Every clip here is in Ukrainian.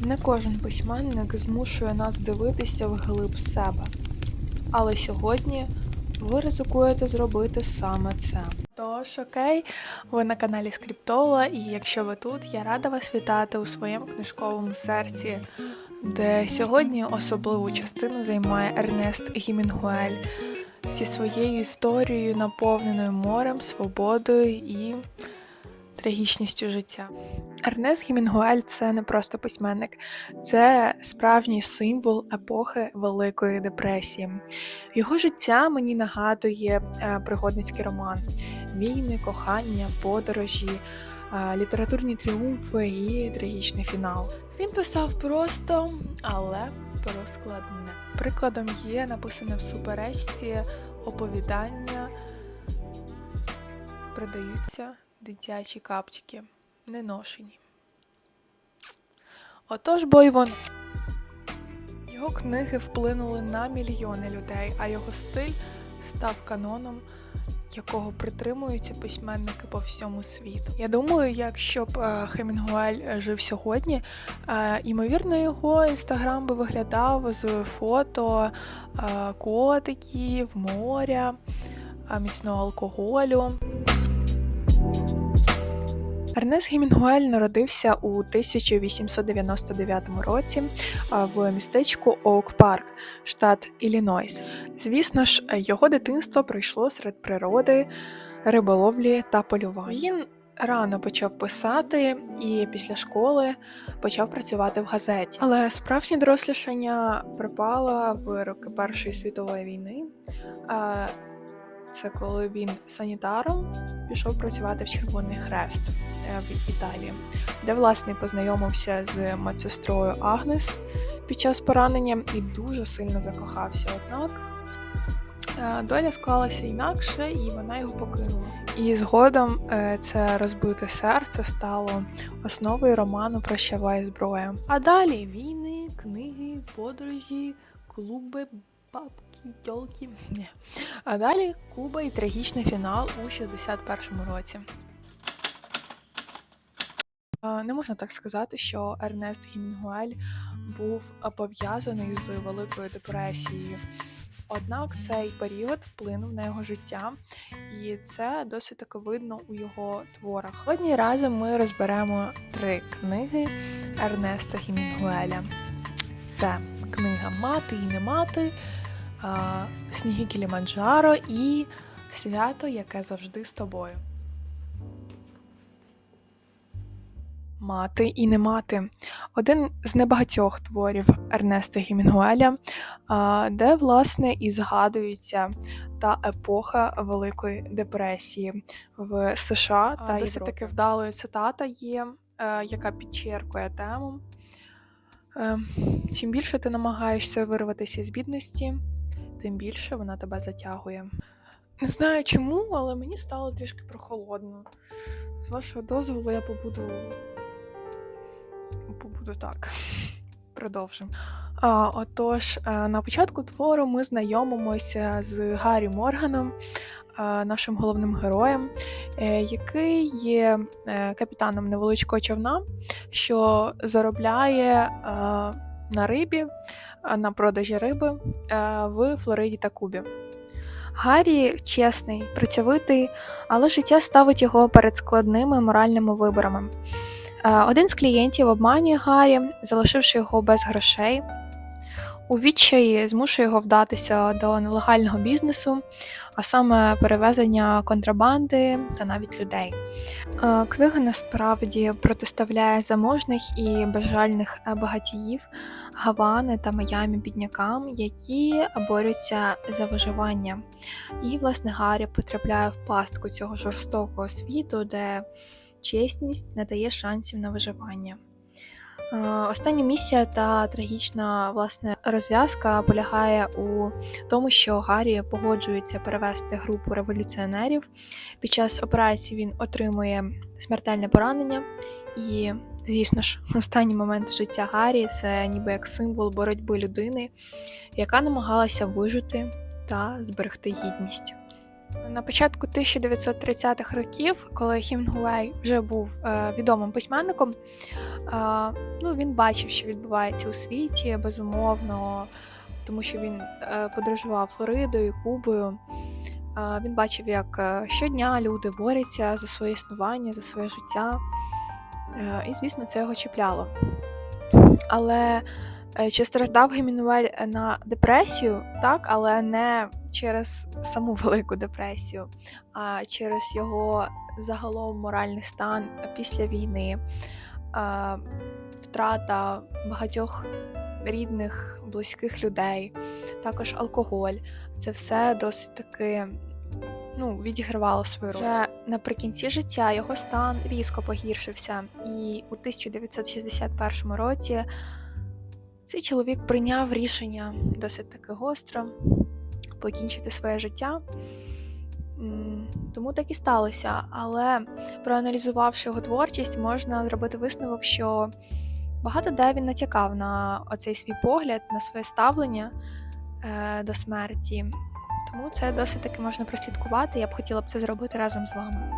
Не кожен письменник змушує нас дивитися вглиб себе. Але сьогодні ви ризикуєте зробити саме це. Тож, окей, ви на каналі Скриптола, і якщо ви тут, я рада вас вітати у своєму книжковому серці, де сьогодні особливу частину займає Ернест Гімінгуель зі своєю історією, наповненою морем, свободою і трагічністю життя. Ернест Гімінгуель це не просто письменник, це справжній символ епохи Великої депресії. Його життя мені нагадує е, пригодницький роман: війни, кохання, подорожі, е, літературні тріумфи і трагічний фінал. Він писав просто, але про складне. Прикладом є написане в суперечці оповідання продаються дитячі капчики, не ношені. Отож, бо й воно. Його книги вплинули на мільйони людей, а його стиль став каноном, якого притримуються письменники по всьому світу. Я думаю, якщо б е, Хемінгуель жив сьогодні, е, ймовірно, його інстаграм би виглядав з фото е, котиків, моря, міцного алкоголю. Ернест Гемінгуель народився у 1899 році в містечку Оук Парк, штат Іллінойс. Звісно ж, його дитинство пройшло серед природи, риболовлі та полювання. Він рано почав писати і після школи почав працювати в газеті. Але справжнє дорослішання припало в роки Першої світової війни. Це коли він санітаром пішов працювати в Червоний Хрест е, в Італії, де власне познайомився з медсестрою Агнес під час поранення і дуже сильно закохався. Однак е, доля склалася інакше, і вона його покинула. І згодом е, це розбите серце стало основою роману Прощавай зброя. А далі війни, книги, подорожі, клуби, бабки, тьолки. Ні. А далі Куба і трагічний фінал у 61-му році. Не можна так сказати, що Ернест Гімінгуель був пов'язаний з Великою депресією. Однак цей період вплинув на його життя, і це досить таки видно у його творах. Сьогодні разом ми розберемо три книги Ернеста Гімінгуеля. Це книга Мати і не мати, Сніги Кіліманджаро і Свято, яке завжди з тобою. Мати і не мати один з небагатьох творів Ернеста Гімінгуеля, де, власне, і згадується та епоха Великої депресії в США. Та досить досить таки вдалою цитата є, е, яка підчеркує тему. Е, Чим більше ти намагаєшся вирватися з бідності, тим більше вона тебе затягує. Не знаю чому, але мені стало трішки прохолодно. З вашого дозволу я побуду. Побуду так. Продовжимо. Отож, е, на початку твору ми знайомимося з Гаррі Морганом, е, нашим головним героєм, е, який є капітаном невеличкого човна, що заробляє на рибі, на продажі риби е, в Флориді та Кубі. Гаррі чесний, працьовитий, але життя ставить його перед складними моральними виборами. Е, Один з клієнтів обманює Гаррі, залишивши його без грошей. У відчаї змушує його вдатися до нелегального бізнесу, а саме перевезення контрабанди та навіть людей. Е, Книга насправді протиставляє заможних і безжальних е, багатіїв Гавани та Майамі біднякам, які борються за виживання. І, власне, Гаррі потрапляє в пастку цього жорстокого світу, де чесність не дає шансів на виживання. Е, Остання місія та трагічна власне розв'язка полягає у тому, що Гаррі погоджується перевести групу революціонерів. Під час операції він отримує смертельне поранення, і, звісно ж, останній момент життя Гаррі це ніби як символ боротьби людини, яка намагалася вижити та зберегти гідність. На початку 1930-х років, коли Хімінгуей вже був е, відомим письменником, е, ну, він бачив, що відбувається у світі, безумовно, тому що він е, подорожував Флоридою, Кубою. Він бачив, як щодня люди борються за своє існування, за своє життя. І, звісно, це його чіпляло. Але чи страждав Гемінуель на депресію? Так, але не через саму велику депресію, а через його загалом моральний стан після війни, втрата багатьох рідних, близьких людей, також алкоголь. Це все досить таки ну, відігравало свою роль. Вже наприкінці життя його стан різко погіршився, і у 1961 році цей чоловік прийняв рішення досить таки гостро покінчити своє життя. Тому так і сталося. Але проаналізувавши його творчість, можна зробити висновок, що багато де він натякав на оцей свій погляд, на своє ставлення е, до смерті. Тому це досить таки можна прослідкувати. Я б хотіла б це зробити разом з вами.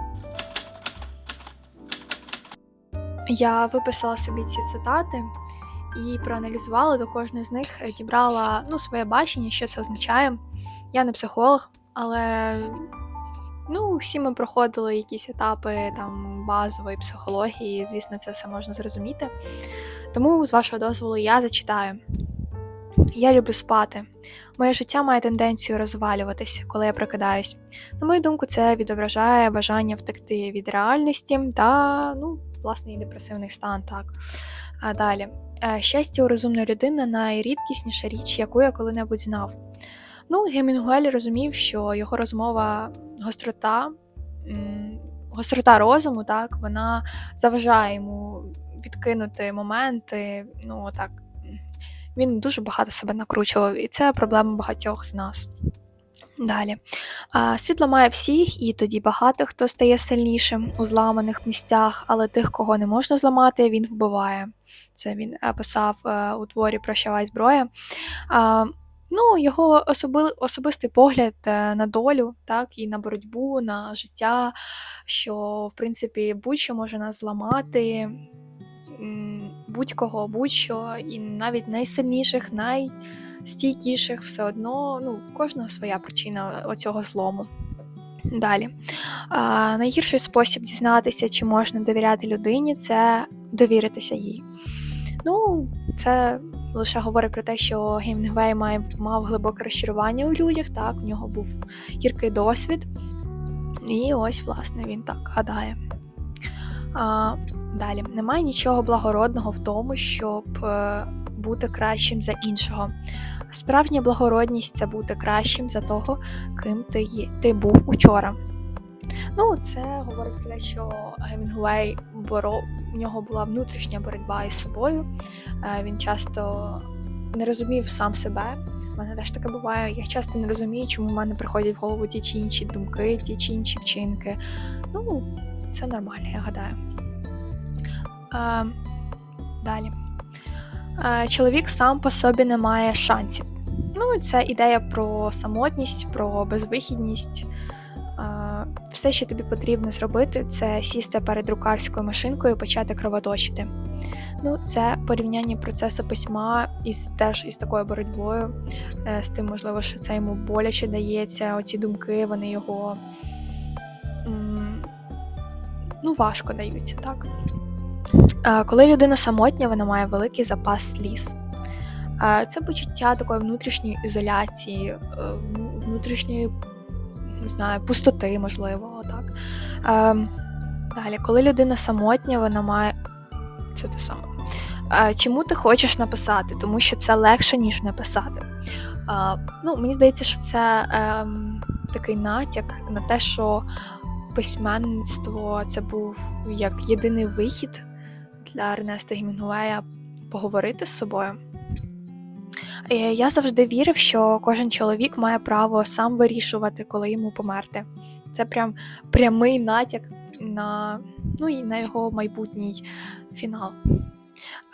Я виписала собі ці цитати і проаналізувала до кожної з них, е, дібрала ну, своє бачення, що це означає. Я не психолог, але ну, всі ми проходили якісь етапи там базової психології, і, звісно, це все можна зрозуміти. Тому, з вашого дозволу, я зачитаю. Я люблю спати. Моє життя має тенденцію розвалюватись, коли я прокидаюсь. На мою думку, це відображає бажання втекти від реальності та, ну, власне, і депресивний стан. так. А далі. Е, Щастя у розумної людини найрідкісніша річ, яку я коли-небудь знав. Ну, Гемінгуель розумів, що його розмова гострота, гострота розуму, так, вона заважає йому відкинути моменти. Ну, так, він дуже багато себе накручував, і це проблема багатьох з нас. Далі. А, Світ ламає всіх, і тоді багато хто стає сильнішим у зламаних місцях, але тих, кого не можна зламати, він вбиває. Це він е, писав е, у творі Прощавай зброя. Ну, його особи, особистий погляд е, на долю, так, і на боротьбу, на життя, що, в принципі, будь-що може нас зламати, будь-кого, будь-що, і навіть найсильніших, найстійкіших, все одно, ну, в кожного своя причина оцього злому. Далі. А, найгірший спосіб дізнатися, чи можна довіряти людині, це довіритися їй. Ну, це лише говорить про те, що Гемінгвей має, мав глибоке розчарування у людях, так, у нього був гіркий досвід. І ось, власне, він так гадає. А, Далі, немає нічого благородного в тому, щоб е, бути кращим за іншого. Справжня благородність це бути кращим за того, ким ти, є, ти був учора. Ну, це говорить про те, що Гемінгуей боро... в нього була внутрішня боротьба із собою. Е, Він часто не розумів сам себе. У мене теж таке буває. Я часто не розумію, чому в мене приходять в голову ті чи інші думки, ті чи інші вчинки. Ну, це нормально, я гадаю. Е, Далі. Е, Чоловік сам по собі не має шансів. Ну, це ідея про самотність, про безвихідність. Е, Все, що тобі потрібно зробити, це сісти перед друкарською машинкою і почати кровоточити. Ну, це порівняння процесу письма із теж із такою боротьбою, е, з тим, можливо, що це йому боляче дається. Оці думки, вони його ну, важко даються, так. Коли людина самотня, вона має великий запас сліз. Це почуття такої внутрішньої ізоляції, е, внутрішньої не знаю, пустоти, можливо, так. Далі, коли людина самотня, вона має. Це те саме. Чому ти хочеш написати? Тому що це легше, ніж написати. Ну, мені здається, що це ем, такий натяк на те, що письменництво це був як єдиний вихід для Ернеста Гемінгуея поговорити з собою. Е, Я завжди вірив, що кожен чоловік має право сам вирішувати, коли йому померти. Це прям прямий натяк на, ну, і на його майбутній фінал.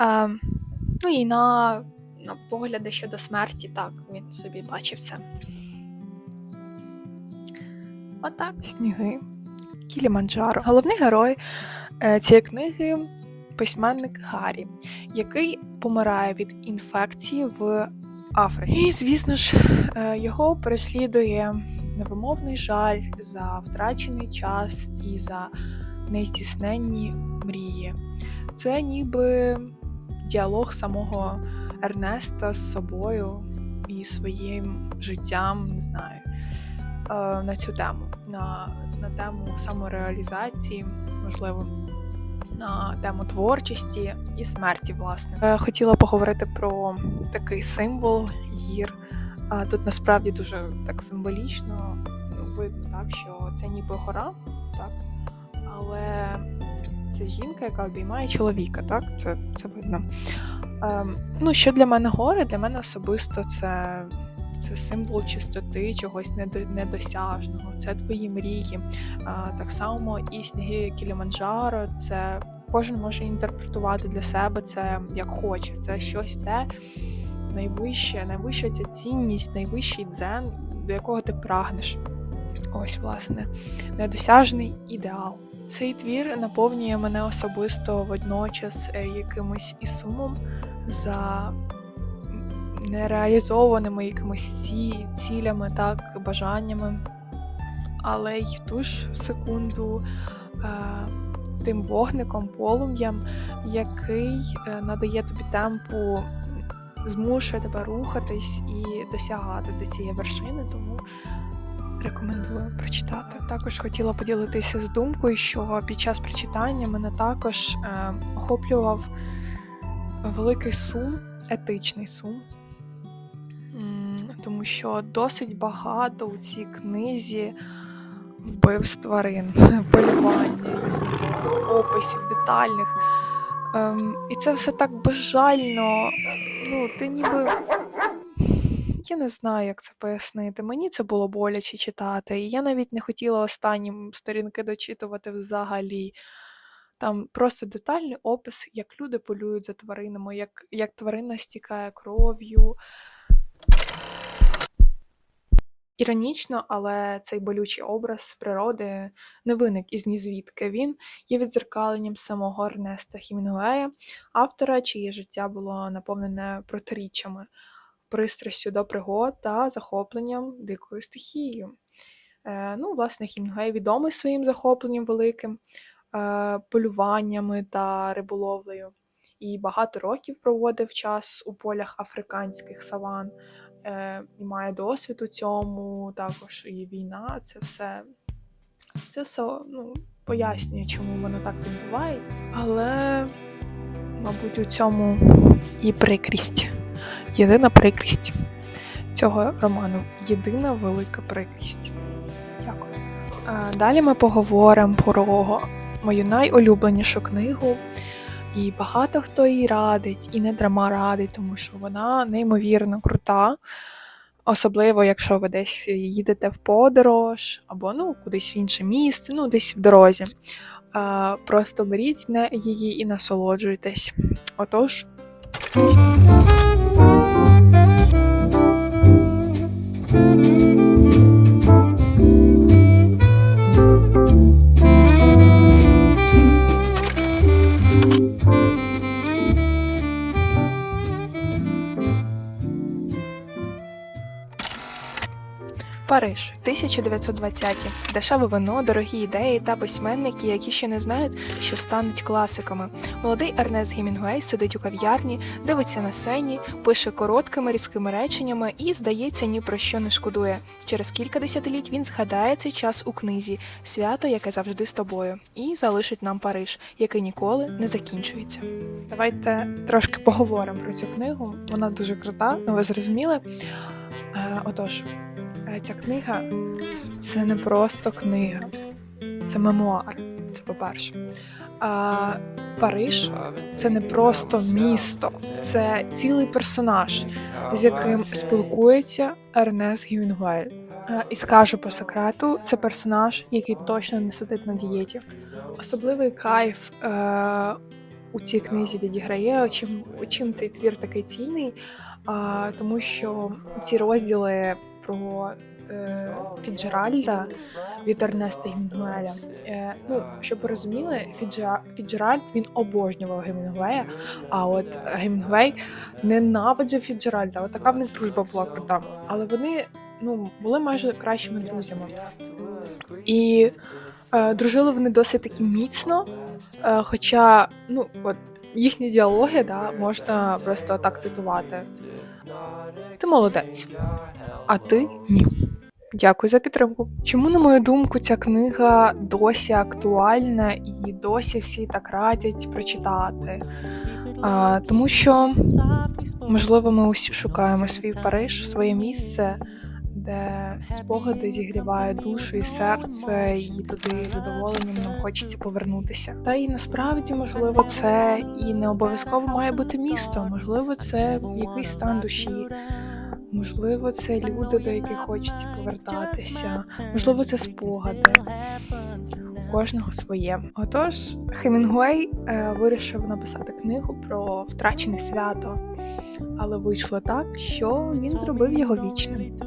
Е, ну і на, на погляди щодо смерті, так, він собі бачив це. Отак. Сніги. Кіліманджаро. Головний герой е, цієї книги письменник Гаррі, який помирає від інфекції в Африці. І, звісно ж, е, його переслідує невимовний жаль за втрачений час і за нездійсненні мрії. Це ніби діалог самого Ернеста з собою і своїм життям, не знаю, е, на цю тему, на, на тему самореалізації, можливо, на тему творчості і смерті, власне. Е, Хотіла поговорити про такий символ гір. Тут насправді дуже так символічно ну, видно, так, що це ніби гора, так, але це жінка, яка обіймає чоловіка, так? Це, це видно. Ем, ну, що для мене гори? Для мене особисто це, це символ чистоти, чогось недосяжного, це твої мрії. Так само і сніги Кіліманджаро, це кожен може інтерпретувати для себе це як хоче. Це щось те найвище, найвища ця цінність, найвищий дзен, до якого ти прагнеш. Ось, власне, недосяжний ідеал. Цей твір наповнює мене особисто водночас е, якимось і сумом за нереалізованими якимись ці, цілями, так, бажаннями, але й ту ж секунду е, тим вогником, полум'ям, який е, надає тобі темпу, змушує тебе рухатись і досягати до цієї вершини. Тому рекомендую прочитати. Також хотіла поділитися з думкою, що під час прочитання мене також е, охоплював великий сум, етичний сум. Тому що досить багато у цій книзі вбивств тварин, полювання описів детальних. Ем, і це все так безжально. Ну, ти ніби. Я не знаю, як це пояснити. Мені це було боляче читати, і я навіть не хотіла останні сторінки дочитувати взагалі. Там просто детальний опис, як люди полюють за тваринами, як, як тварина стікає кров'ю. Іронічно, але цей болючий образ природи не виник із нізвідки. Він є відзеркаленням самого Ернеста Хімінгуея, автора, чиє життя було наповнене протиріччями, пристрастю до пригод та захопленням дикою стихією. Е, ну, власне, Хімінгуей відомий своїм захопленням великим, е, полюваннями та риболовлею. І багато років проводив час у полях африканських саван е, має досвід у цьому, також і війна, це все, це все ну, пояснює, чому воно так відбувається. Але, мабуть, у цьому і прикрість. Єдина прикрість цього роману. Єдина велика прикрість. Дякую. А, далі ми поговоримо про мою найулюбленішу книгу. І багато хто їй радить, і не драма радить, тому що вона неймовірно крута. Особливо, якщо ви десь їдете в подорож або ну, кудись в інше місце, ну десь в дорозі. Просто беріть її і насолоджуйтесь. Отож. Париж, 1920-ті. Дешеве вино, дорогі ідеї та письменники, які ще не знають, що стануть класиками. Молодий Ернест Гімінгуей сидить у кав'ярні, дивиться на сцені, пише короткими різкими реченнями і, здається, ні про що не шкодує. Через кілька десятиліть він згадає цей час у книзі Свято, яке завжди з тобою, і залишить нам Париж, який ніколи не закінчується. Давайте трошки поговоримо про цю книгу. Вона дуже крута, ну ви зрозуміли. Е, Отож, ця книга це не просто книга, це мемуар. Це по-перше. А Париж це не просто місто, це цілий персонаж, з яким спілкується Ернест Гімінгуель. Е, І скажу по секрету, це персонаж, який точно не сидить на дієті. Особливий кайф е, у цій книзі відіграє, чим, чим цей твір такий цінний, а, тому що ці розділи про е, Фіджеральда від Ернеста Гімінгуеля. Е, ну, щоб ви розуміли, Фіджа, Фіджеральд він обожнював Гемінгуея, а от Гемінгуей ненавидів Фіджеральда. От така в них дружба була крута. Але вони ну, були майже кращими друзями. І е, дружили вони досить таки міцно. Е, хоча, ну, от їхні діалоги да, можна просто так цитувати. Ти молодець, а ти ні. Дякую за підтримку. Чому, на мою думку, ця книга досі актуальна і досі всі так радять прочитати? А, тому що, можливо, ми усі шукаємо свій Париж, своє місце, де спогади зігрівають душу і серце, і туди задоволенням нам хочеться повернутися. Та і насправді, можливо, це і не обов'язково має бути місто, можливо, це якийсь стан душі. Можливо, це люди, до яких хочеться повертатися, можливо, це спогади. Кожного своє. Отож, Хемінгуей е, вирішив написати книгу про втрачене свято, але вийшло так, що він зробив його вічним.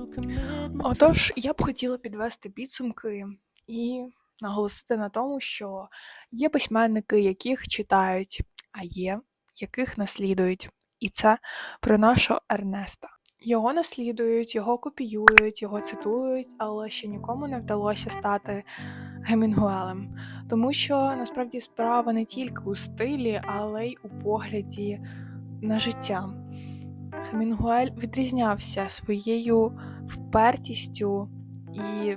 Отож, я б хотіла підвести підсумки і наголосити на тому, що є письменники, яких читають, а є яких наслідують. І це про нашого Ернеста. Його наслідують, його копіюють, його цитують, але ще нікому не вдалося стати Гемінгуелем. Тому що насправді справа не тільки у стилі, але й у погляді на життя. Хемінгуель відрізнявся своєю впертістю і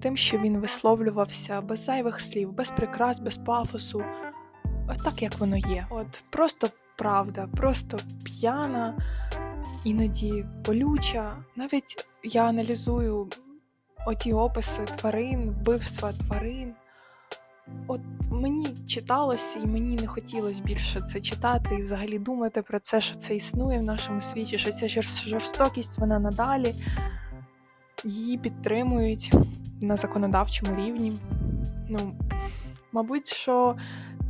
тим, що він висловлювався без зайвих слів, без прикрас, без пафосу, так як воно є. От просто правда, просто п'яна, іноді болюча. Навіть я аналізую оті описи тварин, вбивства тварин. От мені читалося, і мені не хотілося більше це читати і взагалі думати про це, що це існує в нашому світі, що ця жорстокість вона надалі. Її підтримують на законодавчому рівні. Ну, мабуть, що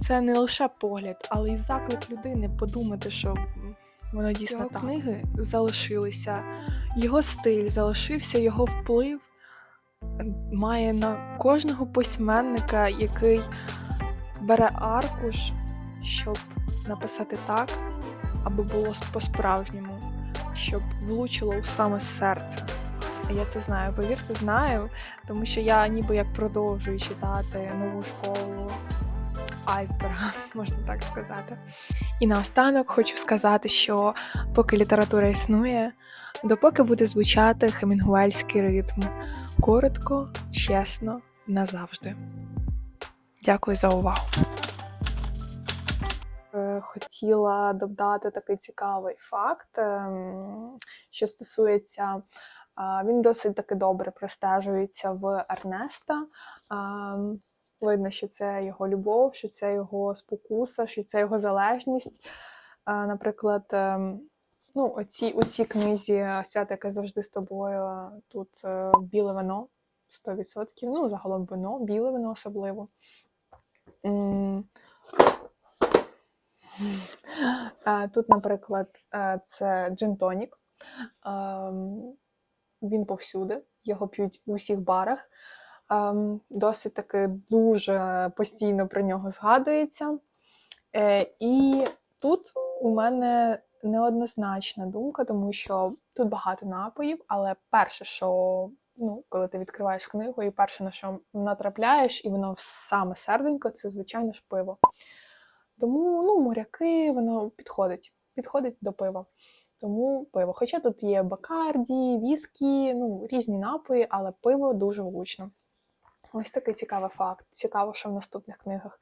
це не лише погляд, але й заклик людини подумати, що воно дійсно Його так. книги залишилися, його стиль залишився, його вплив має на кожного письменника, який бере аркуш, щоб написати так, аби було по-справжньому, щоб влучило у саме серце. Я це знаю, повірте, знаю, тому що я ніби як продовжую читати нову школу айсберга, можна так сказати. І наостанок хочу сказати, що поки література існує, допоки буде звучати хемінгуельський ритм, коротко, чесно, назавжди. Дякую за увагу. Е, Хотіла додати такий цікавий факт, ем, що стосується, він досить таки добре простежується в Ернеста. Видно, що це його любов, що це його спокуса, що це його залежність. Наприклад, ем, ну, оці, у цій книзі свято, яке завжди з тобою, тут е, біле вино 100%. Ну, загалом вино, біле вино особливо. Е, Тут, наприклад, е, це джин-тонік. Ем, Він повсюди, його п'ють у всіх барах. Ем, Досить таки дуже постійно про нього згадується. Е, І тут у мене неоднозначна думка, тому що тут багато напоїв, але перше, що ну, коли ти відкриваєш книгу, і перше, на що натрапляєш, і воно саме серденько, це звичайно ж пиво. Тому ну, моряки, воно підходить, підходить до пива. Тому пиво. Хоча тут є бакарді, віскі, ну, різні напої, але пиво дуже влучно. Ось такий цікавий факт. Цікаво, що в наступних книгах.